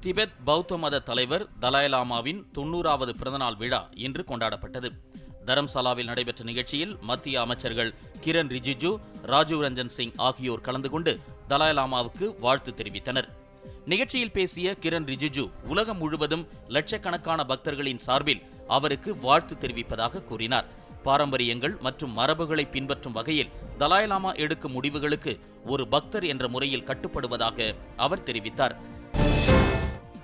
Tibet பௌத்த மத தலைவர் தலாய்லாமாவின் தொன்னூறாவது தொண்ணூறாவது பிறந்தநாள் விழா இன்று கொண்டாடப்பட்டது. தரம்சாலாவில் நடைபெற்ற நிகழ்ச்சியில் மத்திய அமைச்சர்கள் கிரண் ரிஜிஜு ராஜீவ் ரஞ்சன் சிங் ஆகியோர் கலந்து கொண்டு தலாய்லாமாவுக்கு வாழ்த்து தெரிவித்தனர். நிகழ்ச்சியில் பேசிய கிரண் ரிஜிஜு உலகம் முழுவதும் லட்சக்கணக்கான பக்தர்களின் சார்பில் அவருக்கு வாழ்த்து தெரிவிப்பதாக கூறினார். பாரம்பரியங்கள் மற்றும் மரபுகளை பின்பற்றும் வகையில் தலாய்லாமா எடுக்கும் முடிவுகளுக்கு ஒரு பக்தர் என்ற முறையில் கட்டுப்படுவதாக அவர் தெரிவித்தார்.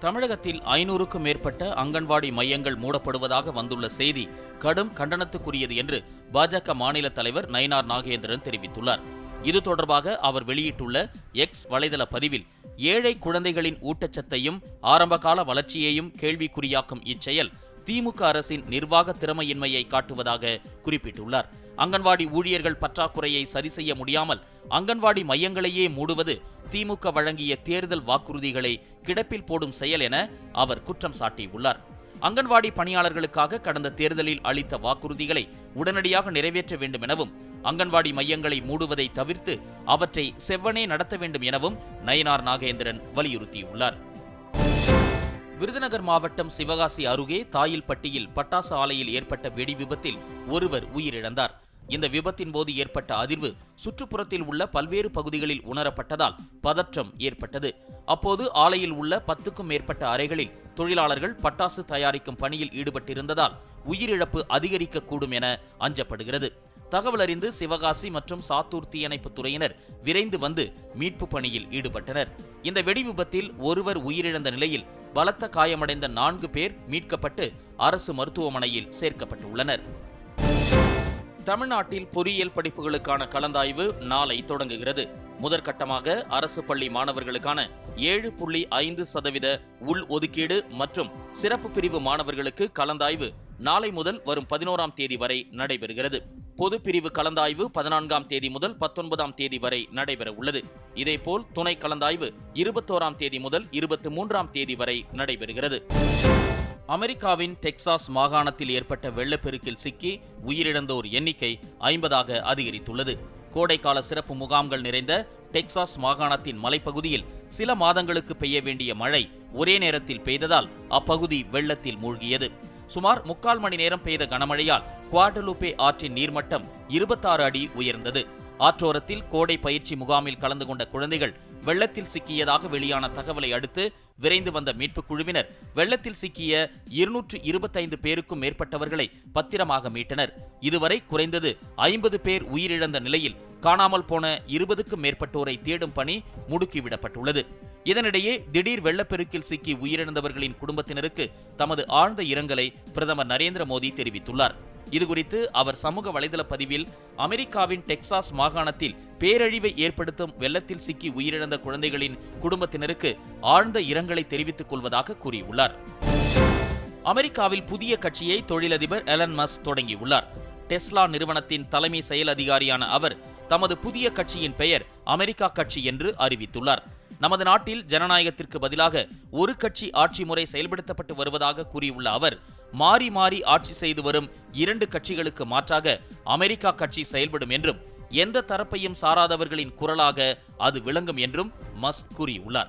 தமிழகத்தில் ஐநூறுக்கும் மேற்பட்ட அங்கன்வாடி மையங்கள் மூடப்படுவதாக வந்துள்ள செய்தி கடும் கண்டனத்துக்குரியது என்று பாஜக மாநில தலைவர் நயினார் நாகேந்திரன் தெரிவித்துள்ளார். இது தொடர்பாக அவர் வெளியிட்டுள்ள எக்ஸ் வலைதள பதிவில் ஏழை குழந்தைகளின் ஊட்டச்சத்தையும் ஆரம்பகால வளர்ச்சியையும் கேள்விக்குறியாக்கும் இச்செயல் திமுக அரசின் நிர்வாக திறமையின்மையை காட்டுவதாக குறிப்பிட்டுள்ளார். அங்கன்வாடி ஊழியர்கள் பற்றாக்குறையை சரி செய்ய முடியாமல் அங்கன்வாடி மையங்களையே மூடுவது திமுக வழங்கிய தேர்தல் வாக்குறுதிகளை கிடப்பில் போடும் செயல் என அவர் குற்றம் சாட்டியுள்ளார். அங்கன்வாடி பணியாளர்களுக்காக கடந்த தேர்தலில் அளித்த வாக்குறுதிகளை உடனடியாக நிறைவேற்ற வேண்டும் எனவும் அங்கன்வாடி மையங்களை மூடுவதை தவிர்த்து அவற்றை செவ்வனே நடத்த வேண்டும் எனவும் நயனார் நாகேந்திரன் வலியுறுத்தியுள்ளார். விருதுநகர் மாவட்டம் சிவகாசி அருகே தாயில்பட்டியில் பட்டாசு ஆலையில் ஏற்பட்ட வெடி விபத்தில் ஒருவர் உயிரிழந்தார். இந்த விபத்தின் போது ஏற்பட்ட அதிர்வு சுற்றுப்புறத்தில் உள்ள பல்வேறு பகுதிகளில் உணரப்பட்டதால் பதற்றம் ஏற்பட்டது. அப்போது ஆலையில் உள்ள பத்துக்கும் மேற்பட்ட அறைகளில் தொழிலாளர்கள் பட்டாசு தயாரிக்கும் பணியில் ஈடுபட்டிருந்ததால் உயிரிழப்பு அதிகரிக்கக்கூடும் என அஞ்சப்படுகிறது. தகவல் அறிந்து சிவகாசி மற்றும் சாத்தூர் தீயணைப்பு துறையினர் விரைந்து வந்து மீட்பு பணியில் ஈடுபட்டனர். இந்த வெடி விபத்தில் ஒருவர் உயிரிழந்த நிலையில் பலத்த காயமடைந்த நான்கு பேர் மீட்கப்பட்டு அரசு மருத்துவமனையில் சேர்க்கப்பட்டுள்ளனர். தமிழ்நாட்டில் பொறியியல் படிப்புகளுக்கான கலந்தாய்வு நாளை தொடங்குகிறது. முதற்கட்டமாக அரசு பள்ளி மாணவர்களுக்கான ஏழு புள்ளி ஐந்து சதவீத உள் ஒதுக்கீடு மற்றும் சிறப்பு பிரிவு மாணவர்களுக்கு கலந்தாய்வு நாளை முதல் வரும் பதினோராம் தேதி வரை நடைபெறுகிறது. பொது பிரிவு கலந்தாய்வு பதினான்காம் தேதி முதல் பத்தொன்பதாம் தேதி வரை நடைபெற உள்ளது. இதேபோல் துணை கலந்தாய்வு இருபத்தோராம் தேதி முதல் இருபத்தி மூன்றாம் தேதி வரை நடைபெறுகிறது. அமெரிக்காவின் டெக்சாஸ் மாகாணத்தில் ஏற்பட்ட வெள்ளப்பெருக்கில் சிக்கி உயிரிழந்தோர் எண்ணிக்கை ஐம்பதாக அதிகரித்துள்ளது. கோடைக்கால சிறப்பு முகாம்கள் நிறைந்த டெக்சாஸ் மாகாணத்தின் மலைப்பகுதியில் சில மாதங்களுக்கு பெய்ய வேண்டிய மழை ஒரே நேரத்தில் பெய்ததால் அப்பகுதி வெள்ளத்தில் மூழ்கியது. சுமார் முக்கால் மணி நேரம் பெய்த கனமழையால் குவாடலூப்பே ஆற்றின் நீர்மட்டம் இருபத்தாறு அடி உயர்ந்தது. ஆற்றோரத்தில் கோடை பயிற்சி முகாமில் கலந்து கொண்ட குழந்தைகள் வெள்ளத்தில் சிக்கியதாக வெளியான தகவலை அடுத்து விரைந்து வந்த மீட்புக் குழுவினர் வெள்ளத்தில் சிக்கிய இருநூற்று இருபத்தைந்து பேருக்கும் மேற்பட்டவர்களை பத்திரமாக மீட்டனர். இதுவரை குறைந்தது ஐம்பது பேர் உயிரிழந்த நிலையில் காணாமல் போன இருபதுக்கும் மேற்பட்டோரை தேடும் பணி முடுக்கிவிடப்பட்டுள்ளது. இதனிடையே திடீர் வெள்ளப்பெருக்கில் சிக்கி உயிரிழந்தவர்களின் குடும்பத்தினருக்கு தமது ஆழ்ந்த இரங்கலை பிரதமர் நரேந்திர மோடி தெரிவித்துள்ளார். இதுகுறித்து அவர் சமூக வலைதள பதிவில் அமெரிக்காவின் டெக்சாஸ் மாகாணத்தில் பேரழிவை ஏற்படுத்தும் வெள்ளத்தில் சிக்கி உயிரிழந்த குழந்தைகளின் குடும்பத்தினருக்கு ஆழ்ந்த இரங்கலை தெரிவித்துக் கொள்வதாக கூறியுள்ளார். அமெரிக்காவில் புதிய கட்சியை தொழிலதிபர் எலன் மஸ் தொடங்கியுள்ளார். டெஸ்லா நிறுவனத்தின் தலைமை செயல் அதிகாரியான அவர் தமது புதிய கட்சியின் பெயர் அமெரிக்கா கட்சி என்று அறிவித்துள்ளார். நமது நாட்டில் ஜனநாயகத்திற்கு பதிலாக ஒரு கட்சி ஆட்சி முறை செயல்படுத்தப்பட்டு வருவதாக கூறியுள்ள அவர் மாறி மாறி ஆட்சி செய்து வரும் இரண்டு கட்சிகளுக்கு மாற்றாக அமெரிக்கா கட்சி செயல்படும் என்றும் எந்த தரப்பையும் சாராதவர்களின் குரலாக அது விளங்கும் என்றும் மஸ்க் கூறியுள்ளார்.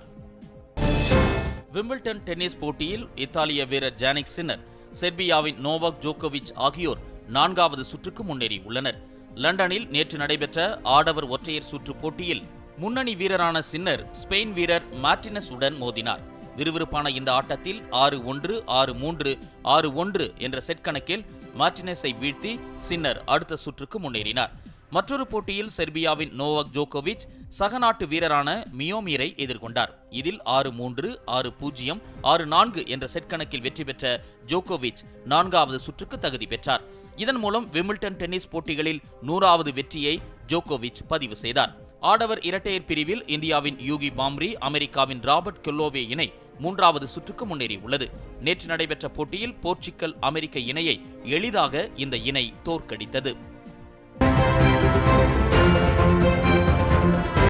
விம்பிள்டன் டென்னிஸ் போட்டியில் இத்தாலிய வீரர் ஜானிக் சின்னர் செர்பியாவின் நோவாக் ஜோகோவிச் ஆகியோர் நான்காவது சுற்றுக்கு முன்னேறியுள்ளனர். லண்டனில் நேற்று நடைபெற்ற ஆடவர் ஒற்றையர் சுற்று போட்டியில் முன்னணி வீரரான சின்னர் ஸ்பெயின் வீரர் மார்டினஸ் உடன் மோதினார். விறுவிறுப்பான இந்த ஆட்டத்தில் ஆறு ஒன்று ஆறு மூன்று ஆறு ஒன்று என்ற செட் கணக்கில் மார்டினஸை வீழ்த்தி சின்னர் அடுத்த சுற்றுக்கு முன்னேறினார். மற்றொரு போட்டியில் செர்பியாவின் நோவக் ஜோகோவிச் சக நாட்டு வீரரான மியோமீரை எதிர்கொண்டார். இதில் ஆறு மூன்று ஆறு பூஜ்ஜியம் ஆறு நான்கு என்ற செட் கணக்கில் வெற்றி பெற்ற ஜோகோவிச் நான்காவது சுற்றுக்கு தகுதி பெற்றார். இதன் மூலம் விமில்டன் டென்னிஸ் போட்டிகளில் நூறாவது வெற்றியை ஜோகோவிச் பதிவு செய்தார். ஆடவர் இரட்டையர் பிரிவில் இந்தியாவின் யூகி பாம்ரி அமெரிக்காவின் ராபர்ட் கெல்லோவே இணை மூன்றாவது சுற்றுக்கு முன்னேறியுள்ளது. நேற்று நடைபெற்ற போட்டியில் போர்ச்சுக்கல் அமெரிக்க இணையை எளிதாக இந்த இணை தோற்கடித்தது.